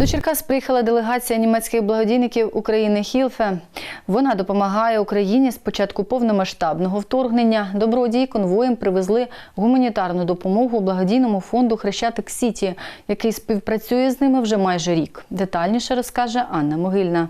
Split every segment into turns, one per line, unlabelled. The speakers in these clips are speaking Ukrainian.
До Черкас приїхала делегація німецьких благодійників України Хілфе. Вона допомагає Україні з початку повномасштабного вторгнення. Добродії конвоєм привезли гуманітарну допомогу благодійному фонду Хрещатик Сіті, який співпрацює з ними вже майже рік. Детальніше розкаже Анна Могильна.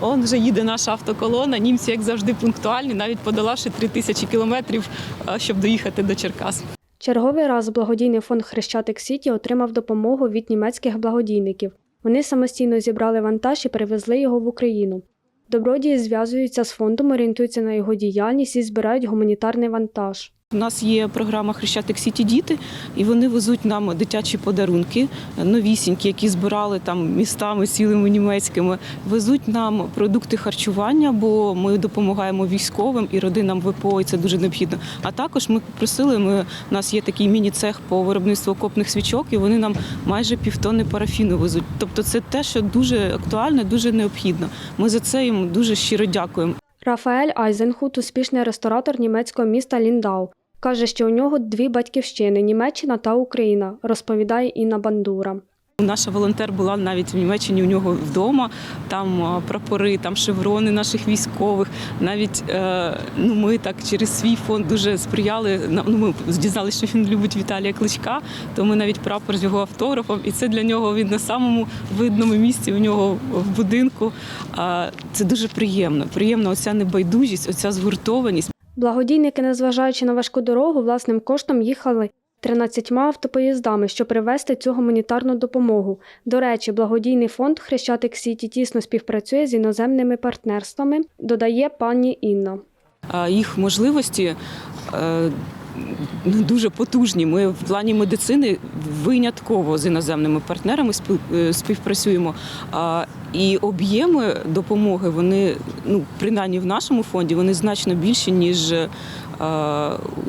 Он вже їде наша автоколона. Німці, як завжди, пунктуальні, навіть подолавши три тисячі кілометрів, щоб доїхати до Черкас.
Черговий раз благодійний фонд Хрещатик Сіті отримав допомогу від німецьких благодійників. Вони самостійно зібрали вантаж і перевезли його в Україну. Добродії зв'язуються з фондом, орієнтуються на його діяльність і збирають гуманітарний вантаж.
У нас є програма Хрещатик Сіті Діти, і вони везуть нам дитячі подарунки, новісінькі, які збирали там містами цілими німецькими. Везуть нам продукти харчування, бо ми допомагаємо військовим і родинам ВПО, і це дуже необхідно. А також ми попросили. Ми у нас є такий міні-цех по виробництву окопних свічок, і вони нам майже півтонни парафіну везуть. Тобто, це те, що дуже актуально, дуже необхідно. Ми за це їм дуже щиро дякуємо.
Рафаель Айзенхут успішний ресторатор німецького міста Ліндау. Каже, що у нього дві батьківщини Німеччина та Україна, розповідає Інна Бандура.
Наша волонтер була навіть в Німеччині у нього вдома. Там прапори, там шеврони наших військових. Навіть е, ну ми так через свій фонд дуже сприяли. Ну ми дізналися, що він любить Віталія Кличка. То ми навіть прапор з його автографом, і це для нього він на самому видному місці у нього в будинку. Це дуже приємно. Приємна оця небайдужість, оця згуртованість.
Благодійники, незважаючи на важку дорогу, власним коштом їхали 13 автопоїздами, щоб привезти цю гуманітарну допомогу. До речі, благодійний фонд Хрещатик Сіті тісно співпрацює з іноземними партнерствами, додає пані Інна.
їх можливості е, дуже потужні. Ми в плані медицини винятково з іноземними партнерами е, співпрацюємо. І об'єми допомоги вони, ну принаймні в нашому фонді, вони значно більші ніж е,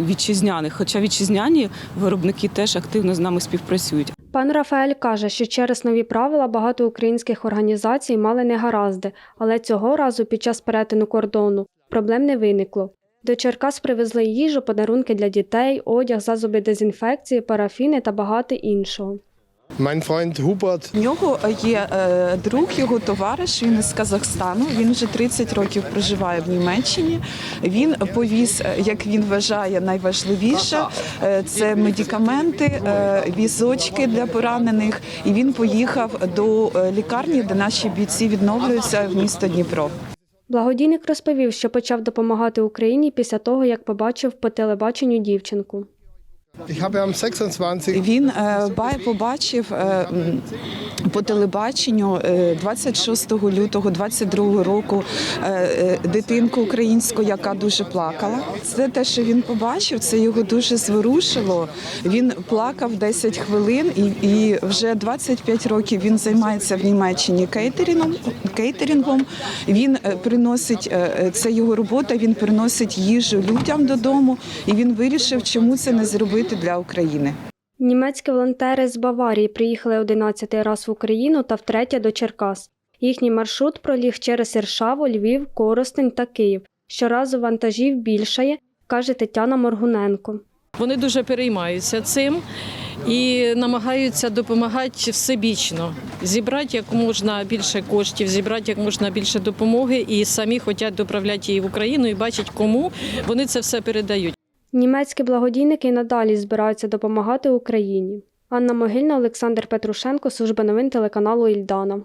вітчизняних. Хоча вітчизняні виробники теж активно з нами співпрацюють.
Пан Рафаель каже, що через нові правила багато українських організацій мали негаразди, але цього разу під час перетину кордону проблем не виникло. До Черкас привезли їжу, подарунки для дітей, одяг, засоби дезінфекції, парафіни та багато іншого.
Mein Freund Hubert
В нього є е, друг, його товариш. Він із Казахстану. Він вже 30 років проживає в Німеччині. Він повіз, е, як він вважає, найважливіше е, це медикаменти, е, візочки для поранених. І він поїхав до лікарні, де наші бійці відновлюються в місто Дніпро.
Благодійник розповів, що почав допомагати Україні після того, як побачив по телебаченню дівчинку.
Він е, побачив е, по телебаченню е, 26 лютого 22 року е, е, дитинку українську, яка дуже плакала. Це те, що він побачив, це його дуже зворушило. Він плакав 10 хвилин, і, вже 25 років він займається в Німеччині кейтерінгом. Він е, приносить е, е, це його робота. Він приносить їжу людям додому, і він вирішив, чому це не зробити для України.
Німецькі волонтери з Баварії приїхали 11 раз в Україну та втретє до Черкас. Їхній маршрут проліг через Іршаву, Львів, Коростень та Київ. Щоразу вантажів більшає, каже Тетяна Моргуненко.
Вони дуже переймаються цим і намагаються допомагати всебічно, зібрати як можна більше коштів, зібрати як можна більше допомоги, і самі хочуть доправляти її в Україну і бачать, кому вони це все передають.
Німецькі благодійники і надалі збираються допомагати Україні. Анна Могильна, Олександр Петрушенко, служба новин телеканалу Ільдана.